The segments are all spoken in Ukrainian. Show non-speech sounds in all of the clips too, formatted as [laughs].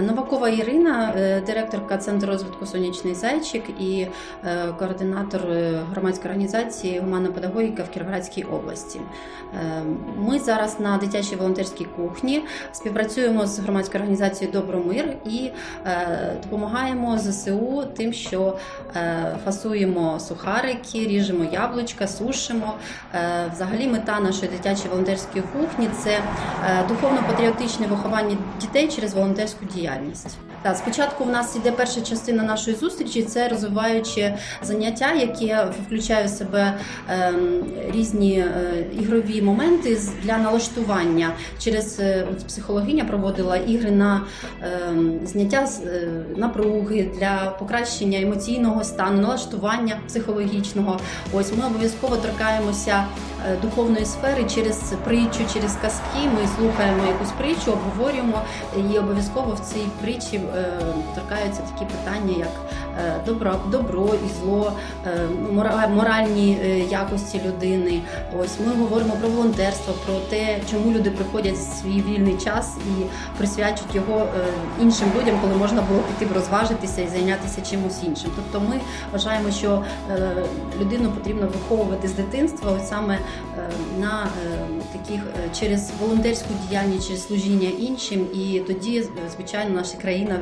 Новакова Ірина, е, директорка Центру розвитку Сонячний зайчик і е, координатор е, громадської організації Гуманна педагогіка в Кіровоградській області. Ми зараз на дитячій волонтерській кухні співпрацюємо з громадською організацією Добромир і допомагаємо ЗСУ тим, що фасуємо сухарики, ріжемо яблучка, сушимо. Взагалі, мета нашої дитячої волонтерської кухні це духовно-патріотичне виховання дітей через волонтерську діяльність. Так, спочатку в нас іде перша частина нашої зустрічі, це розвиваюче заняття, яке включає в себе ем, різні е, ігрові моменти для налаштування. Через е, от психологиня проводила ігри на ем, зняття е, напруги для покращення емоційного стану, налаштування психологічного. Ось ми обов'язково торкаємося духовної сфери через притчу, через казки. Ми слухаємо якусь притчу, обговорюємо і обов'язково в цій притчі е, торкаються такі питання, як е, добро, добро і зло, е, моральні якості людини. Ось ми говоримо про волонтерство, про те, чому люди приходять в свій вільний час і присвячують його іншим людям, коли можна було піти розважитися і зайнятися чимось іншим. Тобто ми вважаємо, що людину потрібно виховувати з дитинства, ось саме на таких через волонтерську діяльність, через служіння іншим, і тоді, е, звичайно, наша країна.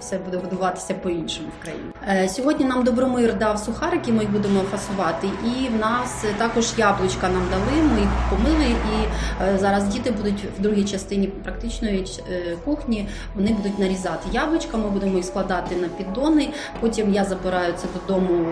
Все буде будуватися по-іншому в країні. Е, Сьогодні нам Добромир дав сухарики, ми їх будемо фасувати. І в нас також яблучка нам дали. Ми їх помили. І е, зараз діти будуть в другій частині практичної е, кухні. Вони будуть нарізати яблучка. Ми будемо їх складати на піддони. Потім я забираю це додому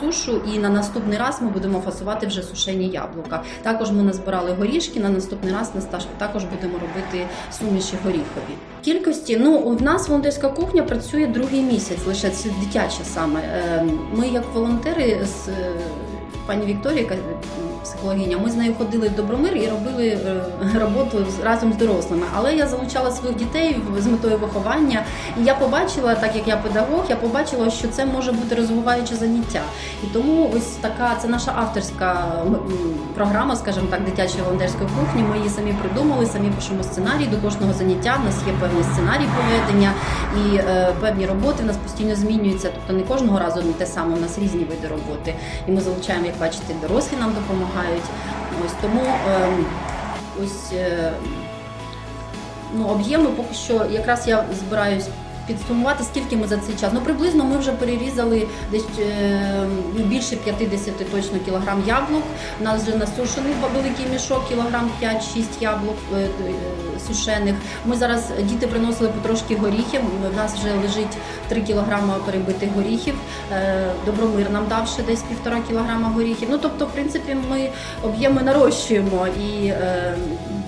сушу. І на наступний раз ми будемо фасувати вже сушені яблука. Також ми назбирали горішки. На наступний раз також будемо робити суміші горіхові. Кількості ну у нас волонтерська кухня працює другий місяць, лише це дитяча саме. Е, Ми як волонтери з е, пані Вікторією, яка психологиня, ми з нею ходили в Добромир і робили е, роботу разом з дорослими. Але я залучала своїх дітей з метою виховання, і я побачила, так як я педагог, я побачила, що це може бути розвиваюче заняття. І тому ось така це наша авторська програма, скажімо так, дитячої волонтерської кухні. Ми її самі придумали, самі пишемо сценарій до кожного заняття. У нас є певний сценарій проведення і е, певні роботи в нас постійно змінюються. Тобто не кожного разу не те саме. У нас різні види роботи. І ми залучаємо, як бачите, дорослі нам допомагають. Ось тому ем, ось. е, ну, об'єми поки що якраз я збираюсь підсумувати, скільки ми за цей час. Ну, приблизно ми вже перерізали десь е, ну, більше 50 точно кілограм яблук. У нас вже насушений великий мішок, кілограм 5-6 яблук е, е, сушених. Ми зараз діти приносили потрошки горіхів. У нас вже лежить 3 кілограма перебитих горіхів. Добромир нам дав ще десь півтора кілограма горіхів. Ну тобто, в принципі, ми об'єми нарощуємо і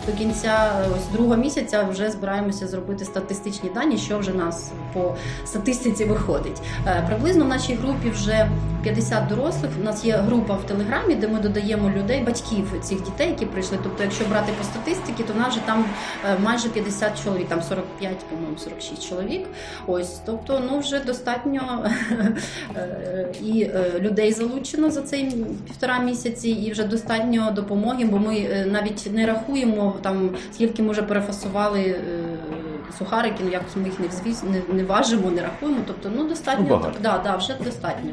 до кінця е, ось другого місяця вже збираємося зробити статистичні дані, що вже нас по статистиці виходить. Е, Приблизно в нашій групі вже 50 дорослих. У нас є група в телеграмі, де ми додаємо людей, батьків цих дітей, які прийшли. Тобто, якщо брати по статистиці, то у нас вже там е, майже 50 чоловік, там 45, по-моєму, 46 чоловік. Ось, тобто, ну вже достатньо [laughs] е, і е, людей залучено за цей півтора місяці, і вже достатньо допомоги, бо ми навіть не рахуємо там, скільки ми вже перефасували. Сухарики, ну якось ми їх не взвіз, не, не важимо, не рахуємо. Тобто, ну достатньо Ну, багато. да, да, вже достатньо.